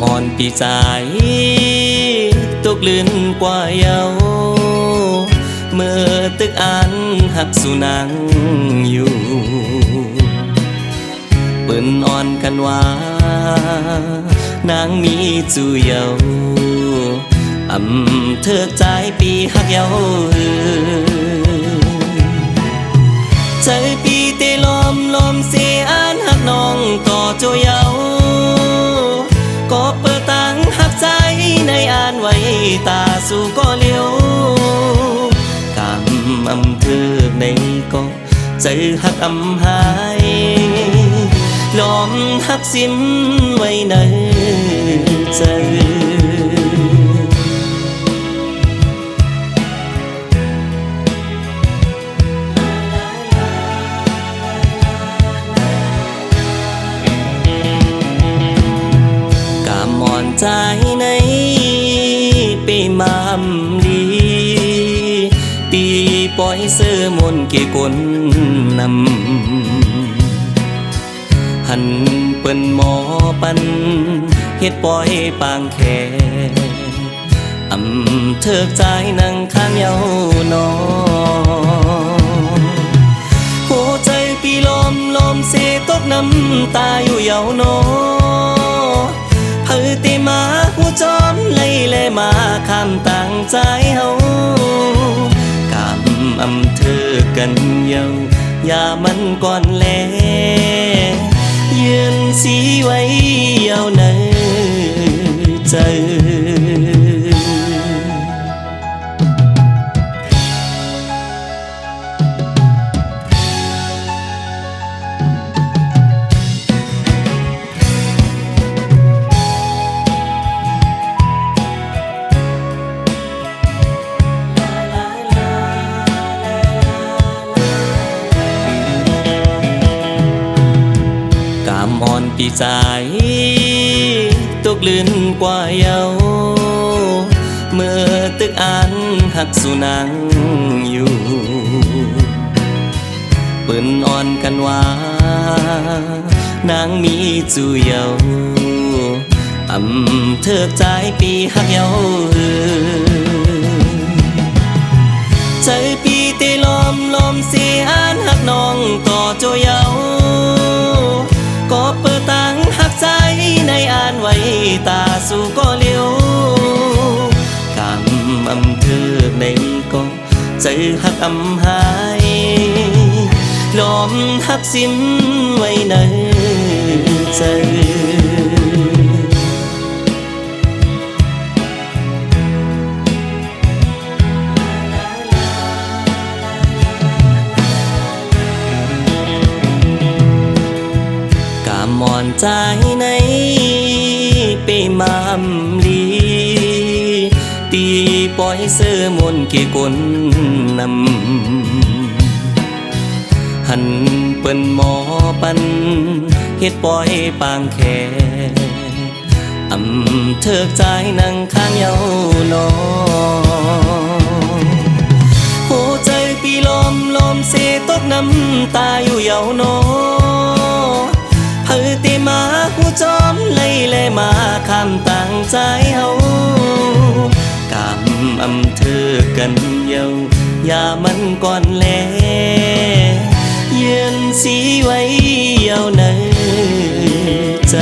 ม้อนปีใจตกลื่นกว่าเยาเมื่อตึกอันหักสุนังอยู่เปิ้นอ่อนกันว่านางมีจูเยาอำเธอใจปีหักเยาใจปีเตลมลมเสียอันหักน้องต่อโจเยา ตาสู่ก็เลี้ยวกำอำเธอในก็ใจหักอำหายล้อมหักสิมไว้ในใจ มามลีตีปล่อยเสื้อมนเกกลนำหันเปิ้นหมอปันเฮ็ดปล่อยปางแขอำเถิกใจนั่งข้างเยาวนอนหัวใจปีลมลมเสตกน้ำตาอยู่เยาวนอ มาข้ามต่างใจเฮากำอำเธอกันเยาอย่ามันก่อนแลยืนสีไว้เยาวในใจามอ่อนปีใจตกลื่นกว่าเยาเมื่อตึกอันหักสุนังอยู่เปิ้นอ่อนกันว่า นางมีจูเยาอำเถิกใจปีหักเยาใจ ตาสู่ก็เลี้ยวกำอำเธอในก็ใจหักอำหายล้อมหักซิมไว้ในใจกามอ่อนใจใน ปมามลีตีปล่อยเสื้อมนเกกลนำหันเปิ้นหมอปันเฮ็ดปล่อยปางแขอำเถิกใจนั่งข้างเยาวนอนหัวใจปีลมลมเสตกน้ำตาอยู่เยาวนอเฮอติมาหู จอมไล่เลมาขำต่างใจเฮากำอำเธอกันเยาอย่ามันก่อนแลยืนสีไว้เยาวในใจ